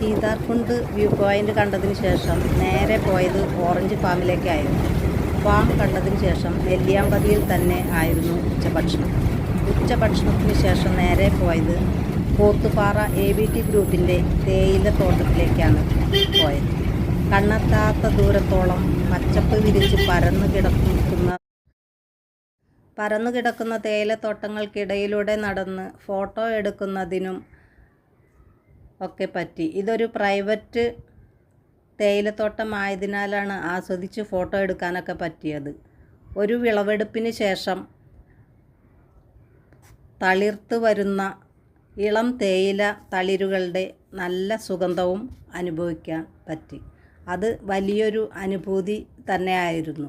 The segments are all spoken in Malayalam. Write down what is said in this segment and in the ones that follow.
സീതാർകുണ്ട് വ്യൂ പോയിന്റ് കണ്ടതിന് ശേഷം നേരെ പോയത് ഓറഞ്ച് ഫാമിലേക്കായിരുന്നു ഫാം കണ്ടതിന് ശേഷം നെല്ലിയാമ്പതിയിൽ തന്നെ ആയിരുന്നു ഉച്ചഭക്ഷണം. ഉച്ചഭക്ഷണത്തിന് ശേഷം നേരെ പോയത് പോത്തുപാറ എ ബി ടി ഗ്രൂപ്പിന്റെ തേയില തോട്ടത്തിലേക്കാണ് പോയത്. കണ്ണെത്താത്ത ദൂരത്തോളം പച്ചപ്പ് വിരിച്ച് പരന്നു കിടക്കുന്ന പരന്നു കിടക്കുന്ന തേയിലത്തോട്ടങ്ങൾക്കിടയിലൂടെ നടന്ന് ഫോട്ടോ എടുക്കുന്നതിനും ഒക്കെ പറ്റി. ഇതൊരു പ്രൈവറ്റ് തേയിലത്തോട്ടമായതിനാലാണ് ആസ്വദിച്ച് ഫോട്ടോ എടുക്കാനൊക്കെ പറ്റിയത്. ഒരു വിളവെടുപ്പിന് ശേഷം തളിർത്ത് വരുന്ന ഇളം തേയില തളിരുകളുടെ നല്ല സുഗന്ധവും അനുഭവിക്കാൻ പറ്റി. അത് വലിയൊരു അനുഭൂതി തന്നെയായിരുന്നു.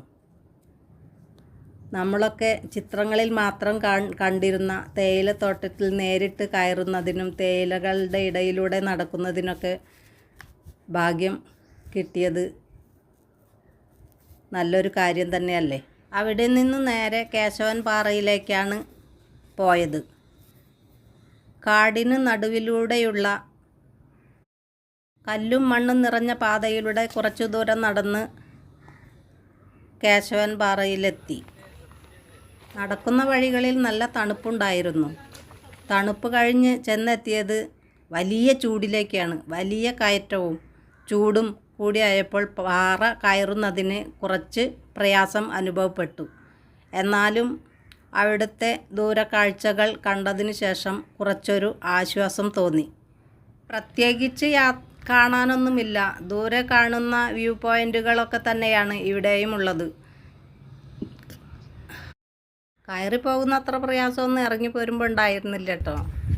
നമ്മളൊക്കെ ചിത്രങ്ങളിൽ മാത്രം കണ്ടിരുന്ന തേയിലത്തോട്ടത്തിൽ നേരിട്ട് കയറുന്നതിനും തേയിലകളുടെ ഇടയിലൂടെ നടക്കുന്നതിനൊക്കെ ഭാഗ്യം കിട്ടിയത് നല്ലൊരു കാര്യം തന്നെയല്ലേ? അവിടെ നിന്ന് നേരെ കേശവൻ പാറയിലേക്കാണ് പോയത്. കാടിന് നടുവിലൂടെയുള്ള കല്ലും മണ്ണും നിറഞ്ഞ പാതയിലൂടെ കുറച്ചു ദൂരം നടന്ന് കേശവൻ പാറയിലെത്തി. നടക്കുന്ന വഴികളിൽ നല്ല തണുപ്പുണ്ടായിരുന്നു. തണുപ്പ് കഴിഞ്ഞ് ചെന്നെത്തിയത് വലിയ ചൂടിലേക്കാണ്. വലിയ കയറ്റവും ചൂടും കൂടിയായപ്പോൾ പാറ കയറുന്നതിന് കുറച്ച് പ്രയാസം അനുഭവപ്പെട്ടു. എന്നാലും അവിടുത്തെ ദൂരക്കാഴ്ചകൾ കണ്ടതിന് ശേഷം കുറച്ചൊരു ആശ്വാസം തോന്നി. പ്രത്യേകിച്ച് യാ കാണാനൊന്നുമില്ല. ദൂരെ കാണുന്ന വ്യൂ പോയിന്റുകളൊക്കെ തന്നെയാണ് ഇവിടെയും ഉള്ളത്. കയറി പോകുന്ന അത്ര പ്രയാസമൊന്നും ഇറങ്ങി പോരുമ്പോൾ ഉണ്ടായിരുന്നില്ല കേട്ടോ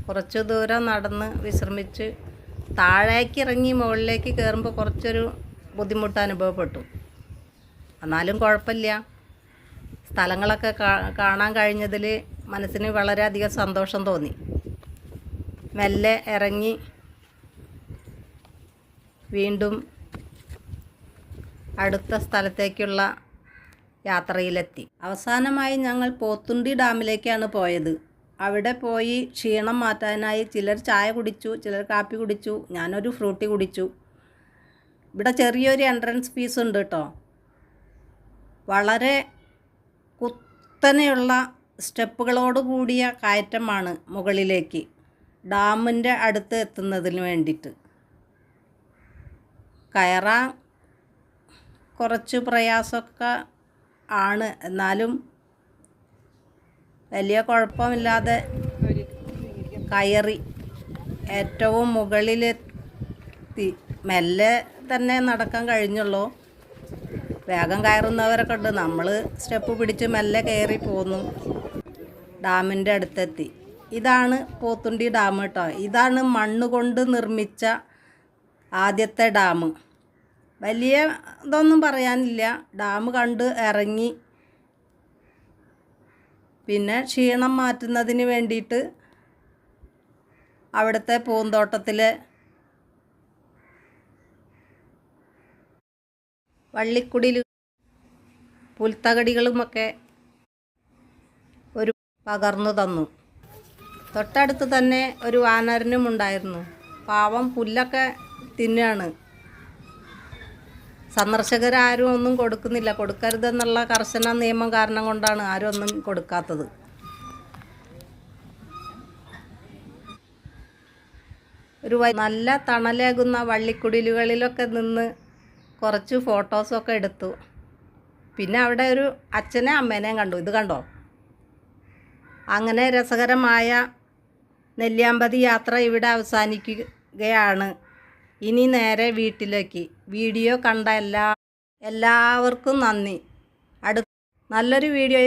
കുറച്ച് ദൂരം നടന്ന് വിശ്രമിച്ച് താഴേക്ക് ഇറങ്ങി മുകളിലേക്ക് കയറുമ്പോൾ കുറച്ചൊരു ബുദ്ധിമുട്ട് അനുഭവപ്പെട്ടു. എന്നാലും കുഴപ്പമില്ല. സ്ഥലങ്ങളൊക്കെ കാണാൻ കഴിഞ്ഞതിൽ മനസ്സിന് വളരെയധികം സന്തോഷം തോന്നി. മെല്ലെ ഇറങ്ങി വീണ്ടും അടുത്ത സ്ഥലത്തേക്കുള്ള യാത്രയിലെത്തി. അവസാനമായി ഞങ്ങൾ പോത്തുണ്ടി ഡാമിലേക്കാണ് പോയത്. അവിടെ പോയി ക്ഷീണം മാറ്റാനായി ചിലർ ചായ കുടിച്ചു ചിലർ കാപ്പി കുടിച്ചു ഞാനൊരു ഫ്രൂട്ടി കുടിച്ചു. ഇവിടെ ചെറിയൊരു എൻട്രൻസ് ഫീസ് ഉണ്ട് കേട്ടോ വളരെ കുത്തനെയുള്ള സ്റ്റെപ്പുകളോട് കൂടിയ കയറ്റമാണ് മുകളിലേക്ക് ഡാമിന്റെ അടുത്ത് എത്തുന്നതിന് വേണ്ടിയിട്ട്. കയറാൻ കുറച്ച് പ്രയാസമൊക്കെ ആണ്. എന്നാലും വലിയ കുഴപ്പമില്ലാതെ കയറി ഏറ്റവും മുകളിലെത്തി. മെല്ലെ തന്നെ നടക്കാൻ കഴിഞ്ഞുള്ളൂ. വേഗം കയറുന്നവരൊക്കെ ഉണ്ട്. നമ്മൾ സ്റ്റെപ്പ് പിടിച്ച് മെല്ലെ കയറി പോന്നു. ഡാമിന്റെ അടുത്തെത്തി. ഇതാണ് പോത്തുണ്ടി ഡാം കേട്ടോ. ഇതാണ് മണ്ണ് കൊണ്ട് നിർമ്മിച്ച ആദ്യത്തെ ഡാം. വലിയ ഇതൊന്നും പറയാനില്ല. ഡാം കണ്ട് ഇറങ്ങി. പിന്നെ ക്ഷീണം മാറ്റുന്നതിന് വേണ്ടിയിട്ട് അവിടുത്തെ പൂന്തോട്ടത്തിലെ വള്ളിക്കുടിൽ പുൽത്തകടികളുമൊക്കെ ഒരു പകർന്നു തന്നു. തൊട്ടടുത്ത് തന്നെ ഒരു വാനരനും ഉണ്ടായിരുന്നു പാവം പുല്ലൊക്കെ തിന്നുകയാണ് സന്ദർശകരാരും ഒന്നും കൊടുക്കുന്നില്ല. കൊടുക്കരുതെന്നുള്ള കർശന നിയമം കാരണം കൊണ്ടാണ് ആരും ഒന്നും കൊടുക്കാത്തത്. ഒരു നല്ല തണലേകുന്ന വള്ളിക്കുടിലുകളിലൊക്കെ നിന്ന് കുറച്ച് ഫോട്ടോസൊക്കെ എടുത്തു. പിന്നെ അവിടെ ഒരു അച്ഛനെ അമ്മേനെയും കണ്ടു. ഇത് കണ്ടോ? അങ്ങനെ രസകരമായ നെല്ലിയാമ്പതി യാത്ര ഇവിടെ അവസാനിക്കുകയാണ്. ഇനി നേരെ വീട്ടിലേക്ക്. വീഡിയോ കണ്ട എല്ലാ എല്ലാവർക്കും നന്ദി. അടു നല്ലൊരു വീഡിയോ